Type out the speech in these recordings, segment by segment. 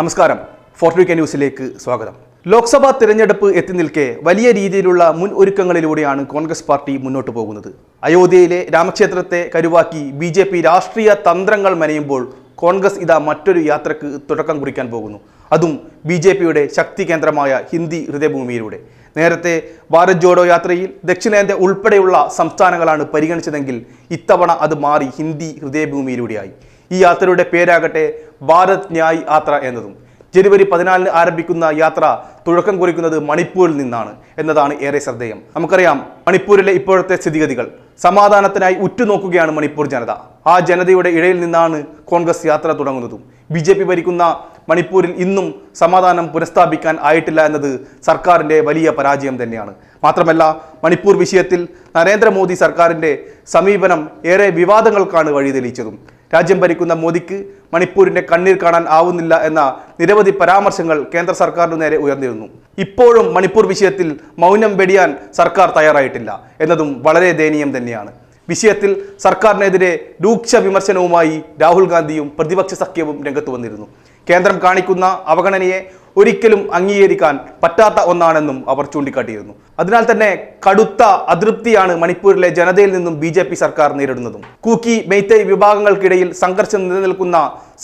നമസ്കാരം. Fort K ന്യൂസിലേക്ക് സ്വാഗതം. ലോക്സഭാ തിരഞ്ഞെടുപ്പ് എത്തി നിൽക്കെ വലിയ രീതിയിലുള്ള മുൻ ഒരുക്കങ്ങളിലൂടെയാണ് കോൺഗ്രസ് പാർട്ടി മുന്നോട്ട് പോകുന്നത്. അയോധ്യയിലെ രാമക്ഷേത്രത്തെ കരുവാക്കി ബി ജെ പി രാഷ്ട്രീയ തന്ത്രങ്ങൾ മെനയുമ്പോൾ കോൺഗ്രസ് ഇതാ മറ്റൊരു യാത്രയ്ക്ക് തുടക്കം കുറിക്കാൻ പോകുന്നു. അതും ബി ജെ പിയുടെ ശക്തി കേന്ദ്രമായ ഹിന്ദി ഹൃദയഭൂമിയിലൂടെ. നേരത്തെ ഭാരത് ജോഡോ യാത്രയിൽ ദക്ഷിണേന്ത്യ ഉൾപ്പെടെയുള്ള സംസ്ഥാനങ്ങളാണ് പരിഗണിച്ചതെങ്കിൽ ഇത്തവണ അത് മാറി ഹിന്ദി ഹൃദയഭൂമിയിലൂടെയായി. ഈ യാത്രയുടെ പേരാകട്ടെ ഭാരത് ന്യായ് യാത്ര എന്നതും. ജനുവരി പതിനാലിന് ആരംഭിക്കുന്ന യാത്ര തുടക്കം കുറിക്കുന്നത് മണിപ്പൂരിൽ നിന്നാണ് എന്നതാണ് ഏറെ ശ്രദ്ധേയം. നമുക്കറിയാം മണിപ്പൂരിലെ ഇപ്പോഴത്തെ സ്ഥിതിഗതികൾ. സമാധാനത്തിനായി ഉറ്റുനോക്കുകയാണ് മണിപ്പൂർ ജനത. ആ ജനതയുടെ ഇടയിൽ നിന്നാണ് കോൺഗ്രസ് യാത്ര തുടങ്ങുന്നതും. ബി ജെ പി ഭരിക്കുന്ന മണിപ്പൂരിൽ ഇന്നും സമാധാനം പുനഃസ്ഥാപിക്കാൻ ആയിട്ടില്ല എന്നത് സർക്കാരിന്റെ വലിയ പരാജയം തന്നെയാണ്. മാത്രമല്ല മണിപ്പൂർ വിഷയത്തിൽ നരേന്ദ്രമോദി സർക്കാരിന്റെ സമീപനം ഏറെ വിവാദങ്ങൾക്കാണ് വഴി തെളിയിച്ചതും രാജ്യം ഭരിക്കുന്ന മോദിക്ക് മണിപ്പൂരിന്റെ കണ്ണീർ കാണാൻ ആവുന്നില്ല എന്ന നിരവധി പരാമർശങ്ങൾ കേന്ദ്ര സർക്കാരിനു നേരെ ഉയർന്നിരുന്നു. ഇപ്പോഴും മണിപ്പൂർ വിഷയത്തിൽ മൗനം വെടിയാൻ സർക്കാർ തയ്യാറായിട്ടില്ല എന്നതും വളരെ ദയനീയം തന്നെയാണ്. വിഷയത്തിൽ സർക്കാരിനെതിരെ രൂക്ഷ വിമർശനവുമായി രാഹുൽ ഗാന്ധിയും പ്രതിപക്ഷ സഖ്യവും രംഗത്ത് വന്നിരുന്നു. കേന്ദ്രം കാണിക്കുന്ന അവഗണനയെ ഒരിക്കലും അംഗീകരിക്കാൻ പറ്റാത്ത ഒന്നാണെന്നും അവർ ചൂണ്ടിക്കാട്ടിയിരുന്നു. അതിനാൽ തന്നെ കടുത്ത അതൃപ്തിയാണ് മണിപ്പൂരിലെ ജനതയിൽ നിന്നും ബി ജെ പി സർക്കാർ നേരിടുന്നതും. കൂക്കി മെയ്തൈ വിഭാഗങ്ങൾക്കിടയിൽ സംഘർഷം നിലനിൽക്കുന്ന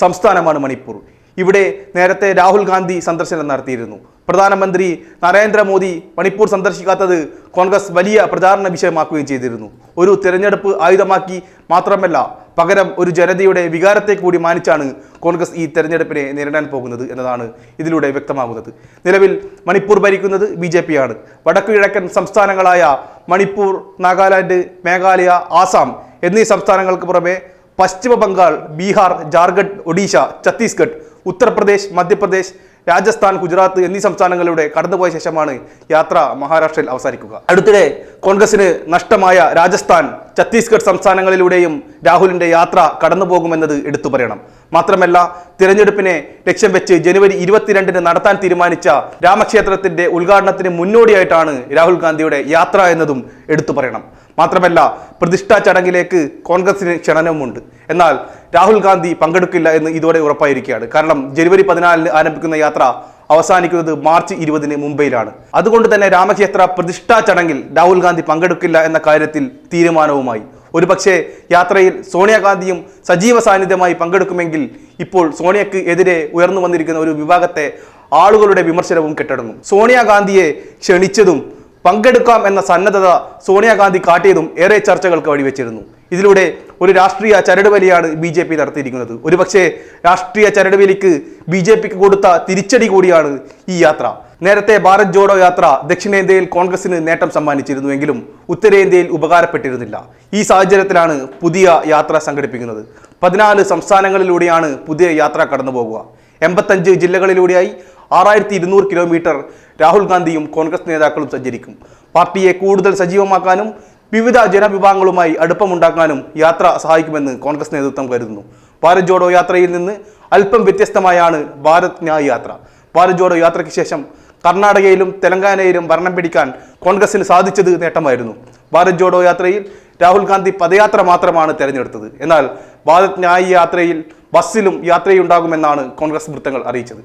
സംസ്ഥാനമാണ് മണിപ്പൂർ. ഇവിടെ നേരത്തെ രാഹുൽ ഗാന്ധി സന്ദർശനം നടത്തിയിരുന്നു. പ്രധാനമന്ത്രി നരേന്ദ്രമോദി മണിപ്പൂർ സന്ദർശിക്കാത്തത് കോൺഗ്രസ് വലിയ പ്രചാരണ വിഷയമാക്കുകയും ചെയ്തിരുന്നു. ഒരു തിരഞ്ഞെടുപ്പ് ആയുധമാക്കി മാത്രമല്ല പകരം ഒരു ജനതയുടെ വികാരത്തെ കൂടി മാനിച്ചാണ് കോൺഗ്രസ് ഈ തെരഞ്ഞെടുപ്പിനെ നേരിടാൻ പോകുന്നത് എന്നതാണ് ഇതിലൂടെ വ്യക്തമാകുന്നത്. നിലവിൽ മണിപ്പൂർ ഭരിക്കുന്നത് ബി ജെ പിയാണ് വടക്കു കിഴക്കൻ സംസ്ഥാനങ്ങളായ മണിപ്പൂർ നാഗാലാൻഡ് മേഘാലയ ആസാം എന്നീ സംസ്ഥാനങ്ങൾക്ക് പുറമെ പശ്ചിമ ബംഗാൾ ബീഹാർ ജാർഖണ്ഡ് ഒഡീഷ ഛത്തീസ്ഗഡ് ഉത്തർപ്രദേശ് മധ്യപ്രദേശ് രാജസ്ഥാൻ ഗുജറാത്ത് എന്നീ സംസ്ഥാനങ്ങളിലൂടെ കടന്നുപോയ ശേഷമാണ് യാത്ര മഹാരാഷ്ട്രയിൽ അവസാനിക്കുക. അടുത്തിടെ കോൺഗ്രസിന് നഷ്ടമായ രാജസ്ഥാൻ ഛത്തീസ്ഗഡ് സംസ്ഥാനങ്ങളിലൂടെയും രാഹുലിന്റെ യാത്ര കടന്നുപോകുമെന്നത് എടുത്തു പറയണം. മാത്രമല്ല തിരഞ്ഞെടുപ്പിനെ ലക്ഷ്യം വെച്ച് ജനുവരി ഇരുപത്തിരണ്ടിന് നടത്താൻ തീരുമാനിച്ച രാമക്ഷേത്രത്തിന്റെ ഉദ്ഘാടനത്തിന് മുന്നോടിയായിട്ടാണ് രാഹുൽ ഗാന്ധിയുടെ യാത്ര എന്നതും എടുത്തു പറയണം. മാത്രമല്ല പ്രതിഷ്ഠാ ചടങ്ങിലേക്ക് കോൺഗ്രസിന് ക്ഷണനവുമുണ്ട്. എന്നാൽ രാഹുൽ ഗാന്ധി പങ്കെടുക്കില്ല എന്ന് ഇതോടെ ഉറപ്പായിരിക്കുകയാണ്. കാരണം ജനുവരി പതിനാലിന് ആരംഭിക്കുന്ന യാത്ര അവസാനിക്കുന്നത് മാർച്ച് ഇരുപതിന് മുംബൈയിലാണ്. അതുകൊണ്ട് തന്നെ രാമക്ഷേത്ര പ്രതിഷ്ഠാ ചടങ്ങിൽ രാഹുൽ ഗാന്ധി പങ്കെടുക്കില്ല എന്ന കാര്യത്തിൽ തീരുമാനവുമായി. ഒരുപക്ഷെ യാത്രയിൽ സോണിയാഗാന്ധിയും സജീവ സാന്നിധ്യമായി പങ്കെടുക്കുമെങ്കിൽ ഇപ്പോൾ സോണിയക്ക് എതിരെ ഉയർന്നു വന്നിരിക്കുന്ന ഒരു വിഭാഗത്തെ ആളുകളുടെ വിമർശനവും കെട്ടടങ്ങും സോണിയാഗാന്ധിയെ ക്ഷണിച്ചതും പങ്കെടുക്കാം എന്ന സന്നദ്ധത സോണിയാഗാന്ധി കാട്ടിയതും ഏറെ ചർച്ചകൾക്ക് വഴിവെച്ചിരുന്നു. ഇതിലൂടെ ഒരു രാഷ്ട്രീയ ചരടുവലിയാണ് ബി ജെ പി നടത്തിയിരിക്കുന്നത്. ഒരുപക്ഷെ രാഷ്ട്രീയ ചരടുവലിക്ക് ബി ജെ പിക്ക് കൊടുത്ത തിരിച്ചടി കൂടിയാണ് ഈ യാത്ര. നേരത്തെ ഭാരത് ജോഡോ യാത്ര ദക്ഷിണേന്ത്യയിൽ കോൺഗ്രസിന് നേട്ടം സമ്മാനിച്ചിരുന്നുവെങ്കിലും ഉത്തരേന്ത്യയിൽ ഉപകാരപ്പെട്ടിരുന്നില്ല. ഈ സാഹചര്യത്തിലാണ് പുതിയ യാത്ര സംഘടിപ്പിക്കുന്നത്. പതിനാല് സംസ്ഥാനങ്ങളിലൂടെയാണ് പുതിയ യാത്ര കടന്നു പോകുക എൺപത്തഞ്ച് ജില്ലകളിലൂടെയായി ആറായിരത്തി ഇരുന്നൂറ് കിലോമീറ്റർ രാഹുൽ ഗാന്ധിയും കോൺഗ്രസ് നേതാക്കളും സഞ്ചരിക്കും. പാർട്ടിയെ കൂടുതൽ സജീവമാക്കാനും വിവിധ ജനവിഭാഗങ്ങളുമായി അടുപ്പമുണ്ടാക്കാനും യാത്ര സഹായിക്കുമെന്ന് കോൺഗ്രസ് നേതൃത്വം കരുതുന്നു. ഭാരത് ജോഡോ യാത്രയിൽ നിന്ന് അല്പം വ്യത്യസ്തമായാണ് ഭാരത് ന്യായ് യാത്ര. ഭാരത് ജോഡോ യാത്രയ്ക്ക് ശേഷം കർണാടകയിലും തെലങ്കാനയിലും ഭരണം പിടിക്കാൻ കോൺഗ്രസിന് സാധിച്ചത് നേട്ടമായിരുന്നു. ഭാരത് ജോഡോ യാത്രയിൽ രാഹുൽ ഗാന്ധി പദയാത്ര മാത്രമാണ് തെരഞ്ഞെടുത്തത്. എന്നാൽ ഭാരത് ന്യായ് യാത്രയിൽ ബസ്സിലും യാത്രയുണ്ടാകുമെന്നാണ് കോൺഗ്രസ് വൃത്തങ്ങൾ അറിയിച്ചത്.